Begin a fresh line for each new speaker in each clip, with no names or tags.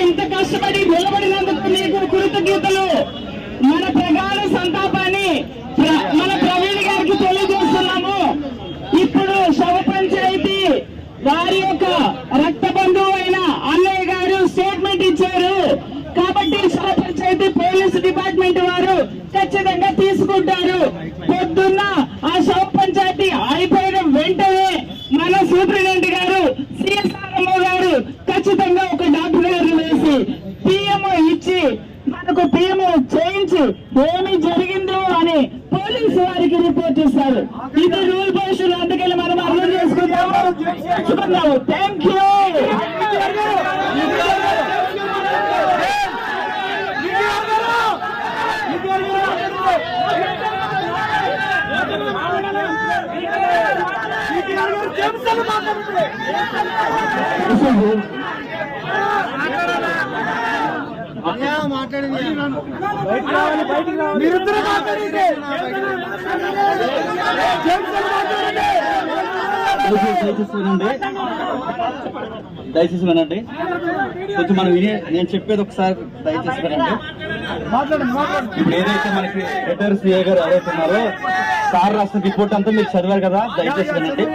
ఇంత కష్టపడి నిలబడినందుకు మీకు కృతజ్ఞతలు. మన ప్రగాఢ సంతాపాన్ని ప్ర- మన ప్రవీణ్ గారికి తెలియజేస్తున్నాము. ఇప్పుడు శవ పంచాయతీ వారి యొక్క రక్త బంధువు అయిన అన్నయ్య గారు స్టేట్మెంట్ ఇచ్చారు కాబట్టి శవ పంచాయతీ పోలీస్ డిపార్ట్మెంట్ వారు ఖచ్చితంగా తీసుకుంటారు పొద్దున్న ఆ శవ పంచాయతీ అయిపోయిన వెంటనే మన సూపరింటెండెంట్ గారు సిఎస్ఆర్ఎంఓ గారు ఖచ్చితంగా ఒక డాక్టర్ గారు వేసి పిఎంఓ ఇచ్చి మనకు పిఎంఓ చేయించి ఏమి జరిగిందో అని పోలీసు వారికి రిపోర్ట్ ఇస్తారు ఇది రూల్ పోషన్ అందుకని మనం అర్థం చేసుకుందాము నేర్చుకుందాము థ్యాంక్ యూ
మీరిద్దరు
దయచేసి వినండి. కొంచెం మనం వినే నేను చెప్పేది ఒకసారి దయచేసి వినండి. ఇప్పుడు ఏదైతే మనకి రిటైర్ సిఏ గారు ఎవరైతే ఉన్నారో సార్ రాసిన రిపోర్ట్ అంతా మీరు చదివారు కదా? దయచేసి వినండి.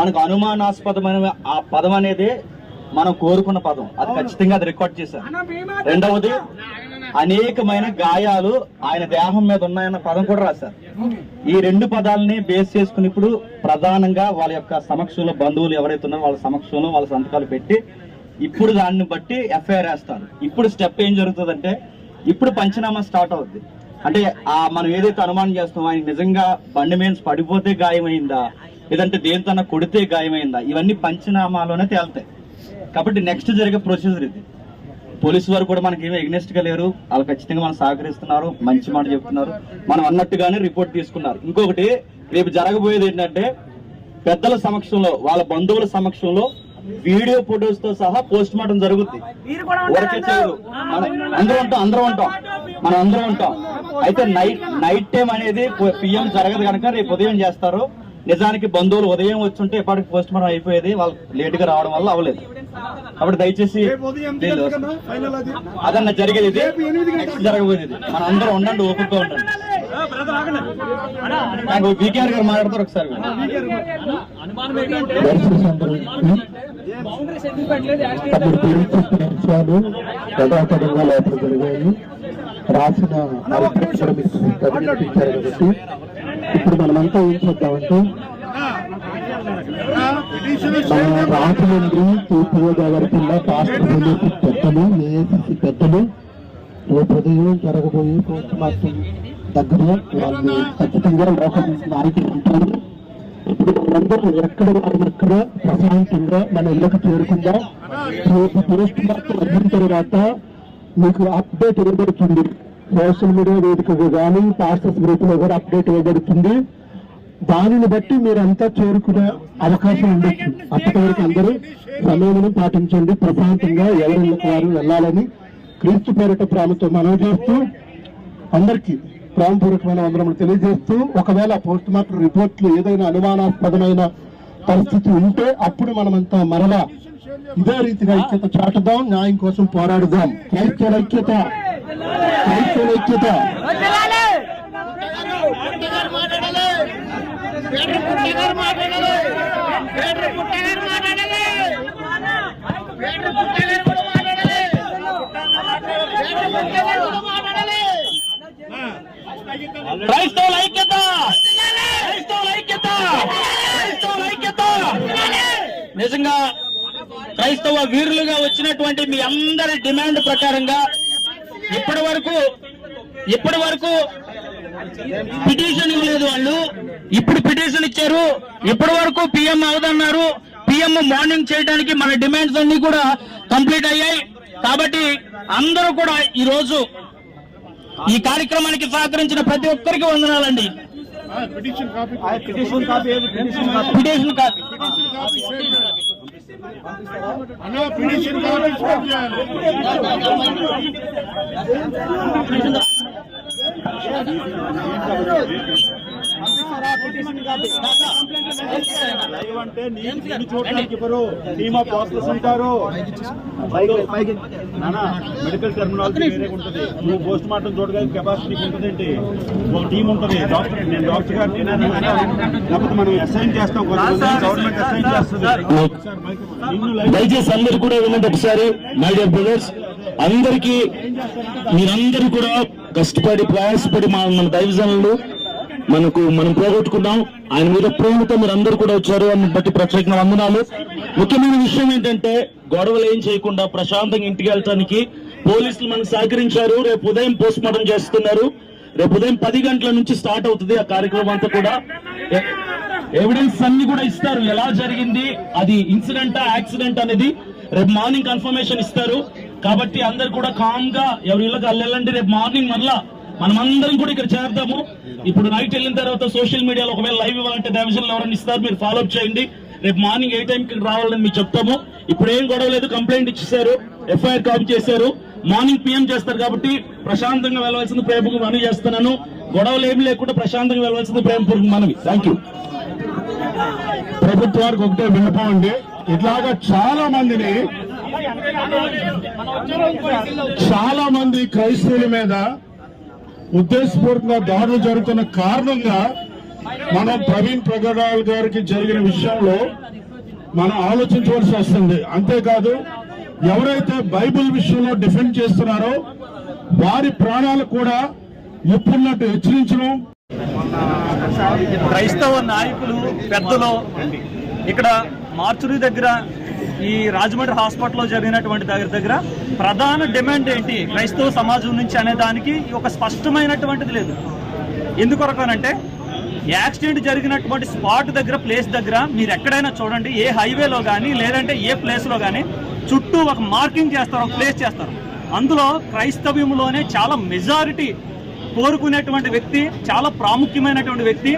మనకు అనుమానాస్పదమైన ఆ పదం అనేది మనం కోరుకున్న పదం. అది ఖచ్చితంగా అది రికార్డ్ చేశారు. రెండవది అనేకమైన గాయాలు ఆయన దేహం మీద ఉన్నాయన్న పదం కూడా రాశారు. ఈ రెండు పదాలని బేస్ చేసుకుని ఇప్పుడు ప్రధానంగా వాళ్ళ యొక్క సమక్షంలో బంధువులు ఎవరైతే ఉన్నారో వాళ్ళ సమక్షంలో వాళ్ళ సంతకాలు పెట్టి ఇప్పుడు దాన్ని బట్టి ఎఫ్ఐఆర్ వేస్తారు. ఇప్పుడు స్టెప్ ఏం జరుగుతుందంటే ఇప్పుడు పంచనామా స్టార్ట్ అవుద్ది. అంటే ఆ మనం ఏదైతే అనుమానం చేస్తామో ఆయన నిజంగా బండి మీద పడిపోతే గాయమైందా? లేదంటే దేనితోన్నా కొడితే గాయమైందా? ఇవన్నీ పంచనామాలోనే తేలుతాయి. కాబట్టి నెక్స్ట్ జరిగే ప్రొసీజర్ ఇది. పోలీసు వారు కూడా మనకి ఏమీ ఎగ్నెస్ట్గా లేరు. వాళ్ళు ఖచ్చితంగా మనం సహకరిస్తున్నారు. మంచి మాట చెప్తున్నారు. మనం అన్నట్టుగానే రిపోర్ట్ తీసుకున్నారు. ఇంకొకటి రేపు జరగబోయేది ఏంటంటే పెద్దల సమక్షంలో వాళ్ళ బంధువుల సమక్షంలో వీడియో ఫొటోస్తో సహా పోస్ట్ మార్టం జరుగుద్ది. చేయరు అందరూ. ఉంటాం అందరూ ఉంటాం. మనం అందరూ ఉంటాం. అయితే నైట్ నైట్ టైం అనేది పిఎం జరగదు కనుక రేపు ఉదయం చేస్తారు. నిజానికి బంధువులు ఉదయం వచ్చుంటే ఎప్పటికి పోస్ట్ మార్టం అయిపోయేది. వాళ్ళు లేట్గా రావడం వల్ల అవ్వలేదు. కాబట్టి దయచేసి అదన్న జరిగేది ఇది. జరగబోయేది. మన అందరం ఉండండి ఓపికగా ఉండండి. నాకు బీకేఆర్ గారు మాట్లాడతారు ఒకసారి
రాసిన ఇప్పుడు మనమంతా ఏం చేద్దామంటే మన రాజమండ్రి తూర్పుగోదావరి జిల్లా రాష్ట్ర పోలీసు పెద్దలు ఏఐసిసి పెద్దలు రేపు ఉదయం జరగబోయే పోస్ట్ మార్టం దగ్గర వాళ్ళు ఖచ్చితంగా లోకల్ నాయకులు ఉంటారు. ఇప్పుడు మనందరూ ఎక్కడ వారిని ప్రశాంతంగా మన ఇళ్ళకి చేరుకుందాం. రేపు పోస్ట్ మార్టం అయిన తర్వాత మీకు అప్డేట్ ఇవ్వబడుతుంది సోషల్ మీడియా వేదికగా కానీ పాస్టర్స్ గ్రూప్లో కూడా అప్డేట్ ఇవ్వబడుతుంది. దానిని బట్టి మీరంతా చేరుకునే అవకాశం ఉండొచ్చు. అప్పటి వరకు అందరూ సమయాన్ని పాటించండి. ప్రశాంతంగా ఎవరిళ్ళకి వారు వెళ్ళాలని క్రీస్తు పేరిట ప్రేమతో మనవి చేస్తూ అందరికీ ప్రేమపూర్వకమైన వందనములు తెలియజేస్తూ ఒకవేళ పోస్ట్ మార్టం రిపోర్ట్లు ఏదైనా అనుమానాస్పదమైన పరిస్థితి ఉంటే అప్పుడు మనమంతా మరలా ఇదే రీతిగా ఐక్యత చాటుదాం న్యాయం కోసం పోరాడుదాం. క్రైస్తవుల ఐక్యత. ఐక్యత
క్రైస్తవుల ఐక్యత! క్రైస్తవుల ఐక్యత! క్రైస్తవుల ఐక్యత! నిజంగా క్రైస్తవ వీరులుగా వచ్చినటువంటి మీ అందరి డిమాండ్ ప్రకారంగా ఇప్పటి వరకు ఇప్పటి వరకు పిటిషన్ ఇవ్వలేదు వాళ్ళు. ఇప్పుడు పిటిషన్ ఇచ్చారు. ఇప్పటి వరకు పిఎం అవదన్నారు. పిఎం మార్నింగ్ చేయడానికి మన డిమాండ్స్ అన్ని కూడా కంప్లీట్ అయ్యాయి. కాబట్టి అందరూ కూడా ఈ రోజు ఈ కార్యక్రమానికి సహకరించిన ప్రతి ఒక్కరికి వందనాలండి.
Petition copy.
పిటిషన్ కాపీ ఏది? పిటిషన్ కాపీ
పిటిషన్ కాపీ
అన్న పిటిషన్ కాపీ స్టార్ట్ చేయాలి
లైవ్ అంటే చూడడానికి ఇవ్వరు టీమ్ ఆఫ్ డాక్టర్స్ ఉంటారు నానా మెడికల్ టెర్మినాలజీ వేరే ఉంటుంది నువ్వు పోస్ట్ మార్టం చూడడానికి కెపాసిటీ ఉంటుందండి ఒక టీం ఉంటుంది డాక్టర్ నేను డాక్టర్ గారిని నేను లేకపోతే మనం అసైన్ చేస్తాం గవర్నమెంట్ అసైన్ చేస్తుంది
దయచేసి అందరు కూడా వినండి ఒకసారి మై డియర్ బ్రదర్స్ అందరికీ మీరందరూ కూడా కష్టపడి ప్రయాసపడి మా మన దైవజనులు మనకు మనం పోగొట్టుకున్నాం. ఆయన మీద ప్రేమతో మీరు అందరూ కూడా వచ్చారు అని బట్టి ప్రత్యేక వందనాలు. ముఖ్యమైన విషయం ఏంటంటే గొడవలు ఏం చేయకుండా ప్రశాంతంగా ఇంటికి వెళ్ళటానికి పోలీసులు మనకు సహకరించారు. రేపు ఉదయం పోస్ట్ మార్టం చేస్తున్నారు. రేపు ఉదయం పది గంటల నుంచి స్టార్ట్ అవుతుంది ఆ కార్యక్రమం అంతా కూడా. ఎవిడెన్స్ అన్ని కూడా ఇస్తారు. ఎలా జరిగింది? అది ఇన్సిడెంట్ యాక్సిడెంట్ అనేది రేపు మార్నింగ్ కన్ఫర్మేషన్ ఇస్తారు. కాబట్టి అందరు కూడా కామ్గా ఎవరి ఇళ్ళకి వెళ్ళండి రేపు మార్నింగ్ మళ్ళా మనం అందరం కూడా ఇక్కడ చేద్దాము ఇప్పుడు నైట్ వెళ్ళిన తర్వాత సోషల్ మీడియాలో ఒకవేళ లైవ్ ఇవ్వాలంటే డివిజన్ ఎవరైనా ఇస్తారు మీరు ఫాలో అప్ చేయండి. రేపు మార్నింగ్ ఏ టైంకి రావాలని మీకు చెప్తాము. ఇప్పుడు ఏం గొడవ లేదు కంప్లైంట్ ఇచ్చేసారు ఎఫ్ఐఆర్ కాపీ చేశారు. మార్నింగ్ పిఎం చేస్తారు కాబట్టి ప్రశాంతంగా వెళ్ళవలసింది ప్రేమకు మనవి చేస్తున్నాను. గొడవలు ఏమి లేకుండా ప్రశాంతంగా వెళ్ళవలసింది ప్రేమపూర్వక మనవి. థ్యాంక్ యూ
ప్రభుత్వానికి ఒకటే విన్నపం అండి. ఇట్లాగా చాలా మందిని చాలా మంది క్రైస్తవుల మీద ఉద్దేశపూర్వకంగా దాడులు జరుగుతున్న కారణంగా మనం ప్రవీణ్ ప్రగడాల్ గారికి జరిగిన విషయంలో మనం ఆలోచించవలసి వస్తుంది. అంతేకాదు ఎవరైతే బైబిల్ విషయంలో డిఫెండ్ చేస్తున్నారో వారి ప్రాణాలు కూడా ఎప్పుడున్నట్టు హెచ్చరించడం
క్రైస్తవ నాయకులు పెద్దలు ఇక్కడ మార్చురి దగ్గర ఈ రాజమండ్రి హాస్పిటల్లో జరిగినటువంటి దగ్గర దగ్గర ప్రధాన డిమాండ్ ఏంటి? క్రైస్తవ సమాజం నుంచి అనే దానికి ఒక స్పష్టమైనటువంటిది లేదు. ఎందుకొరకనంటే యాక్సిడెంట్ జరిగినటువంటి స్పాట్ దగ్గర ప్లేస్ దగ్గర మీరు ఎక్కడైనా చూడండి ఏ హైవేలో కానీ లేదంటే ఏ ప్లేస్లో కానీ చుట్టూ ఒక మార్కింగ్ చేస్తారు ఒక ప్లేస్ చేస్తారు. అందులో క్రైస్తవ్యంలోనే చాలా మెజారిటీ కోరుకునేటువంటి వ్యక్తి చాలా ప్రాముఖ్యమైనటువంటి వ్యక్తి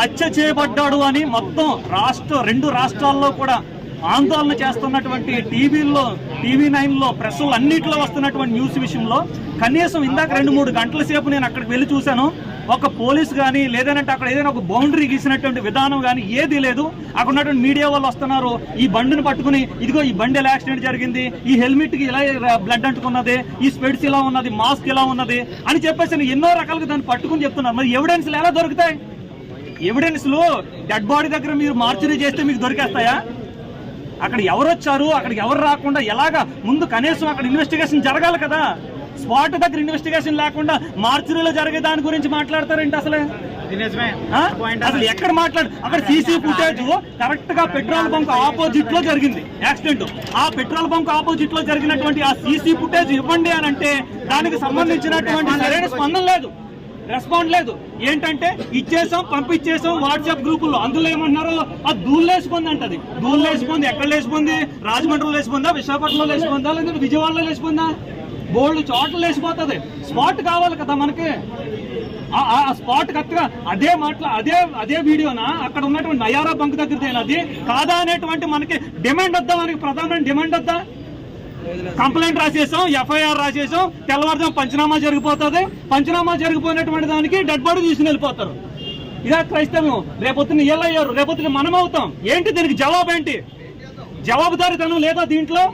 హత్య చేయబడ్డాడు అని మొత్తం రాష్ట్ర రెండు రాష్ట్రాల్లో కూడా ఆందోళన చేస్తున్నటువంటి టీవీల్లో టీవీ నైన్లో ప్రెస్లు అన్నింటిలో వస్తున్నటువంటి న్యూస్ విషయంలో కనీసం ఇందాక రెండు మూడు గంటల సేపు నేను అక్కడికి వెళ్ళి చూశాను. ఒక పోలీస్ కానీ లేదంటే అక్కడ ఏదైనా ఒక బౌండరీ గీసినటువంటి విధానం కానీ ఏది లేదు. అక్కడ ఉన్నటువంటి మీడియా వాళ్ళు వస్తున్నారు. ఈ బండిని పట్టుకుని ఇదిగో ఈ బండి ఎలా యాక్సిడెంట్ జరిగింది ఈ హెల్మెట్కి ఇలా బ్లడ్ అంటుకున్నది ఈ స్పెడ్స్ ఇలా ఉన్నది మాస్క్ ఇలా ఉన్నది అని చెప్పేసి ఎన్నో రకాలుగా దాన్ని పట్టుకుని చెప్తున్నారు. మరి ఎవిడెన్స్లు ఎలా దొరుకుతాయి? ఎవిడెన్స్లు డెడ్ బాడీ దగ్గర మీరు మార్చరీ చేస్తే మీకు దొరికేస్తాయా? అక్కడ ఎవరు వచ్చారు అక్కడికి ఎవరు రాకుండా ఎలాగా ముందు కనీసం అక్కడ ఇన్వెస్టిగేషన్ జరగాలి కదా? స్పాట్ దగ్గర ఇన్వెస్టిగేషన్ లేకుండా మార్చురీలో జరిగే దాని గురించి మాట్లాడతారేంటి అసలు? అసలు ఎక్కడ మాట్లాడు అక్కడ సీసీ ఫుటేజ్ కరెక్ట్గా పెట్రోల్ బంక్ ఆపోజిట్లో జరిగింది. యాక్సిడెంట్ ఆ పెట్రోల్ బంక్ ఆపోజిట్లో జరిగినటువంటి ఆ సీసీ ఫుటేజ్ ఇవ్వండి అని అంటే దానికి సంబంధించినటువంటి సరైన స్పందన లేదు. రెస్పాండ్ లేదు. ఏంటంటే ఇచ్చేసాం పంపించేసాం వాట్సాప్ గ్రూపుల్లో. అందులో ఏమన్నారు ఆ ధూళ్ళు లేసిపోయింది అంటది. దూళ్ళు లేసిపోయింది ఎక్కడ లేసిపోంది రాజమండ్రిలో లేసిపోందా విశాఖపట్నంలో లేసిపోందా లేదంటే విజయవాడలో లేసిపోందా బోల్డ్ చోట్ల లేసిపోతుంది స్పాట్ కావాలి కదా మనకి. ఆ- స్పాట్ కరెక్ట్గా అదే మాట్లా అదే అదే వీడియోనా? అక్కడ ఉన్నటువంటి నయారా బంక్ దగ్గర అది? కాదా అనేటువంటి మనకి డిమాండ్ వద్దా? మనకి ప్రధానమైన డిమాండ్ వద్దా? కంప్లైంట్ రాసేసాం ఎఫ్ఐఆర్ రాసేసాం తెల్లవారుజాం పంచనామా జరిగిపోతుంది. పంచనామా జరిగిపోయినటువంటి దానికి డెడ్ బాడీ తీసుకుని వెళ్ళిపోతారు. ఇదా క్రైస్తవం రేపొద్దున అయ్యారు రేపొద్దున మనం అవుతాం. ఏంటి దీనికి జవాబు ఏంటి? జవాబుదారితనం లేదా దీంట్లో?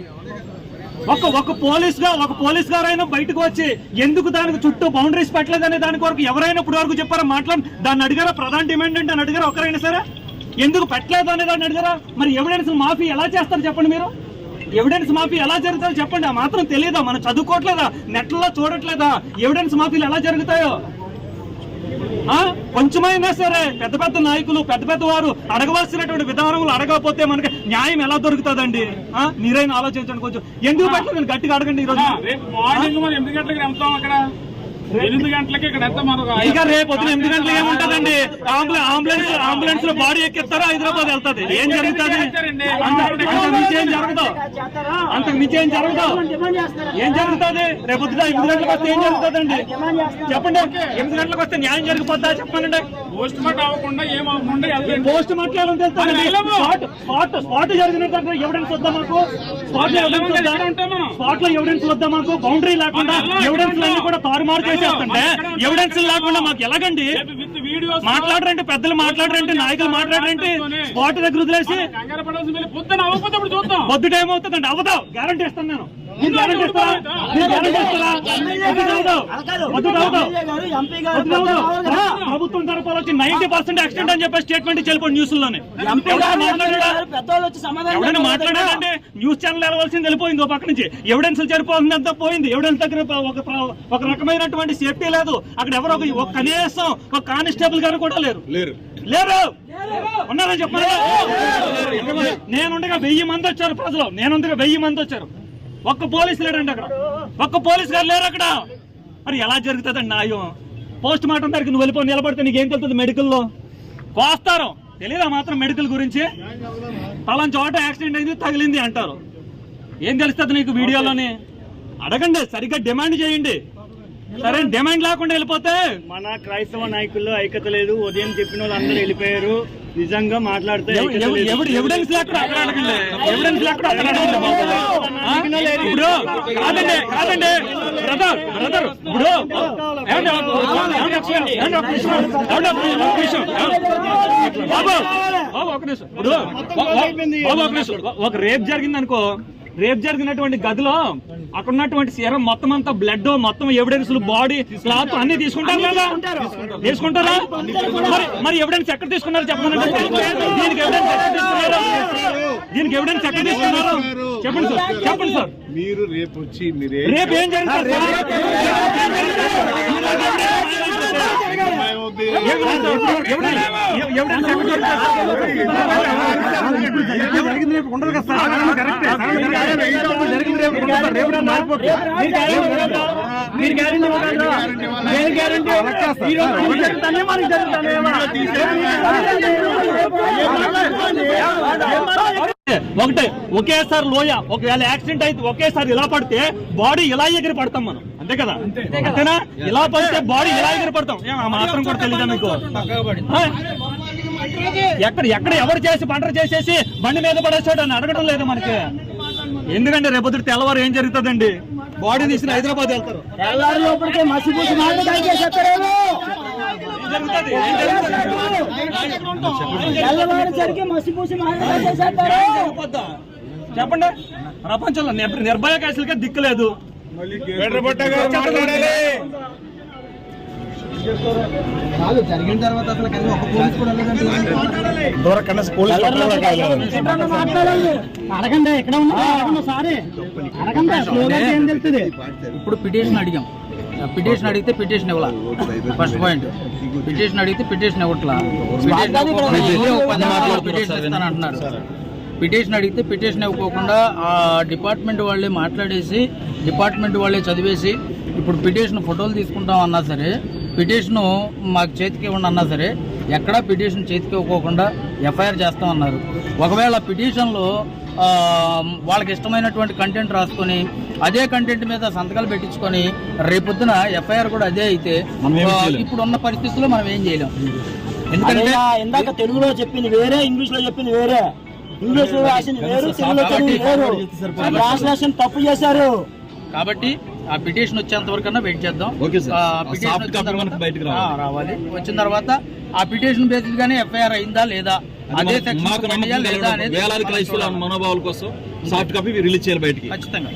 ఒక ఒక పోలీస్గా ఒక పోలీస్ గారైనా బయటకు వచ్చి ఎందుకు దానికి చుట్టూ బౌండరీస్ పెట్టలేదనే దాని కొరకు ఎవరైనా ఇప్పుడు వరకు చెప్పారా? మాట్లాడి దాన్ని అడిగారా? ప్రధాన డిమాండ్ ఏంటి అని అడిగారా? ఒకరైనా సరే? ఎందుకు పెట్టలేదు అనే దాన్ని అడిగారా? మరి ఎవిడెన్స్ మాఫీ ఎలా చేస్తారు చెప్పండి మీరు? ఎవిడెన్స్ మాఫీ ఎలా జరుగుతాయో చెప్పండి. ఆ మాత్రం తెలియదా? మనం చదువుకోవట్లేదా? నెట్లో చూడట్లేదా? ఎవిడెన్స్ మాఫీలు ఎలా జరుగుతాయో? ఆ? కొంచెమైనా సరే పెద్ద పెద్ద నాయకులు పెద్ద పెద్ద వారు అడగవలసినటువంటి విధానములు అడగకపోతే మనకి న్యాయం ఎలా దొరుకుతుందండి? ఆ? మీరైనా ఆలోచించండి కొంచెం. ఎందుకు పెట్టలేదు? గట్టిగా అడగండి ఈరోజు.
రేపు మార్నింగ్ ఎనిమిది గంటలకు వెళ్తాం అక్కడ. ఎనిమిది గంటలకి ఇక్కడ ఎంత మనకు
ఇక రేపు పొద్దున ఎనిమిది గంటలకు ఏముంటదండి? అంబులెన్స్ అంబులెన్స్లో బాడీ ఎక్కిస్తారా? హైదరాబాద్ వెళ్తది. ఏం జరుగుతుంది? అంత అంతకు మించి ఏం జరగదు. అంతకు మించి ఏం జరగదు. ఏం జరుగుతుంది? రేపు ఎనిమిది గంటలకు వస్తే ఏం జరుగుతుందండి? చెప్పండి. ఎనిమిది గంటలకు వస్తే న్యాయం జరిగిపోతా చెప్పండి.
పోస్ట్ మార్టం అవ్వకుండా
పోస్ట్. స్పాట్ స్పాట్ జరిగినట్టు ఎవిడెన్స్ వద్దా మాకు? స్పాట్లో ఎవిడెన్స్ వద్దా. స్పాట్లో ఎవిడెన్స్ వద్దా మాకు? బౌండరీ లేకుండా ఎవిడెన్స్ అన్ని కూడా తారుమారు చేసి చేస్తుంటే ఎవిడెన్స్ లేకుండా మాకు ఎలాగండి? మాట్లాడరంటే పెద్దలు మాట్లాడరంటే నాయకులు మాట్లాడరంటే స్పాట్ దగ్గర వదిలేసి
పొద్దున అవ్వకపోతే చూద్దాం.
గ్యారంటీ ఇస్తాను నేను. ప్రభుత్వం తరపున వచ్చి నైన్టీ పర్సెంట్ యాక్సిడెంట్ అని చెప్పి స్టేట్మెంట్ చెల్లిపోయి న్యూస్లోనే ఎవడైనా మాట్లాడారంటే న్యూస్ ఛానల్ వెళ్ళవలసింది వెళ్ళిపోయింది ఒక పక్క నుంచి. ఎవిడెన్స్ సరిపోతుందంతా పోయింది. ఎవిడెన్స్ దగ్గర ఒక ఒక రకమైనటువంటి సేఫ్టీ లేదు. అక్కడ ఎవరో ఒక ఒక కనీసం ఒక కానిస్టేబుల్ గారు కూడా లేరు. లేరు. లేరు. ఉన్నారని చెప్పారు నేనుండగా వెయ్యి మంది వచ్చారు ప్రజలు. నేనుండగా వెయ్యి మంది వచ్చారు. ఒక్క పోలీసు లేడండి అక్కడ. ఒక్క పోలీసు గారు లేరు అక్కడ. మరి ఎలా జరుగుతుందండి న్యాయం? పోస్ట్ మార్టం దగ్గరికి నువ్వు వెళ్ళిపో నిలబడితే నీకేం తెలుస్తుంది మెడికల్లో? కోస్తారు. తెలియదా మాత్రం మెడికల్ గురించి? పలాన్ చోట యాక్సిడెంట్ అయింది తగిలింది అంటారు. ఏం తెలుస్తుంది నీకు వీడియోలోని? అడగండి సరిగ్గా డిమాండ్ చేయండి. సరే డిమాండ్ లేకుండా వెళ్ళిపోతే
మన క్రైస్తవ నాయకుల్లో ఐక్యత లేదు ఉదయం చెప్పిన వాళ్ళు అందరూ వెళ్ళిపోయారు నిజంగా మాట్లాడితే
ఎవ-
ఐక్యత
ఎవ-
లేదు.
ఎవడు ఎవిడెన్స్ లేకుండా అక్కడ అడగండి ఎవిడెన్స్ లేకుండా అక్కడ అడగండి బాబు. ఆ? ఇప్పుడు కాదండి కాదండి బ్రదర్ బ్రదర్ ఇప్పుడు ఏమండి? ఏమండి ఒక? బాబు బాబు నిమిషం ఇప్పుడు నిమిషం ఒక రేప్ జరిగింది అనుకో రేప్ జరిగినటువంటి గదిలో అక్కడ ఉన్నటువంటి సీరం మొత్తం అంతా బ్లడ్ మొత్తం ఎవిడెన్స్ బాడీ క్లాత్ అన్ని తీసుకుంటారు కదా? తీసుకుంటారా. మరి మరి ఎవిడెన్స్ ఎక్కడ తీసుకున్నారు చెప్పండి దీనికి ఎవిడెన్స్ ఎక్కడ తీసుకున్నారు? దీనికి ఎవిడెన్స్ ఎక్కడ తీసుకున్నారు. చెప్పండి సార్. చెప్పండి సార్.
మీరు రేపు వచ్చి మీరే
రేపు ఏం జరిగింది? సార్? ఒకటే ఒకేసారి లోయ ఒకవేళ యాక్సిడెంట్ అయితే ఒకేసారి ఇలా పడితే బాడీ ఇలా ఎగిరి పడతాం మనం. అంతే కదా? అంతేనా? ఇలా పడితే బాడీ ఇలా ఎగిరి పడతాం ఏం ఆ మాత్రం కూడా తెలీదా మీకు? ఎక్కడ ఎక్కడ ఎవరు చేసి పంటలు చేసేసి బండి మీద పడేసాడు అని అడగడం లేదు మనకి. ఎందుకంటే రేపొద్దు తెల్లవారు ఏం జరుగుతుందండి? బాడీ తీసుకుని హైదరాబాద్ వెళ్తారు. ఏం జరుగుతుంది? ఏం
అడగండి ఎక్కడ ఉన్నా సారీ అడగండి ఏం తెలుస్తుంది?
ఇప్పుడు పిటిషన్ అడిగాం. పిటిషన్ అడిగితే పిటిషన్ ఇవ్వాల? First point. పిటిషన్ అడిగితే పిటిషన్ ఇవ్వట్లా? పిటిషన్ ఇస్తాను అంటున్నారు పిటిషన్ అడిగితే పిటిషన్ ఇవ్వకోకుండా ఆ డిపార్ట్మెంట్ వాళ్ళే మాట్లాడేసి డిపార్ట్మెంట్ వాళ్ళే చదివేసి ఇప్పుడు పిటిషన్ ఫోటోలు తీసుకుంటాం అన్నా సరే పిటిషన్ మాకు చేతికి ఇవ్వండి అన్నా సరే ఎక్కడా పిటిషన్ చేతికి ఇవ్వకోకుండా ఎఫ్ఐఆర్ చేస్తామన్నారు ఒకవేళ పిటిషన్లో ఆ, వాళ్ళకి ఇష్టమైనటువంటి కంటెంట్ రాసుకొని అదే కంటెంట్ మీద సంతకాలు పెట్టించుకొని రేపొద్దున ఎఫ్ఐఆర్ కూడా అదే అయితే ఇప్పుడు ఉన్న పరిస్థితుల్లో మనం ఏం చేయలేం. ఎందుకంటే
ఇందాక తెలుగులో చెప్పింది వేరే ఇంగ్లీష్లో చెప్పింది వేరే. ఇంగ్లీష్లో రాసింది వేరు తెలుగులో వేరు. ట్రాన్స్లేషన్ తప్పు చేశారు.
కాబట్టి ఆ పిటిషన్ వచ్చేంత వరకు వెయిట్ చేద్దాం. పిటిషన్ రావాలి. వచ్చిన తర్వాత ఆ పిటిషన్ బేసిస్ గానే ఎఫ్ఐఆర్ అయిందా లేదా? అదే సెక్షన్ లేదా అనేది
వేలాది క్రైస్తవుల మనోభావాల కోసం సాఫ్ట్ కాపీ రిలీజ్ చేయాలి బయటికి.
ఖచ్చితంగా.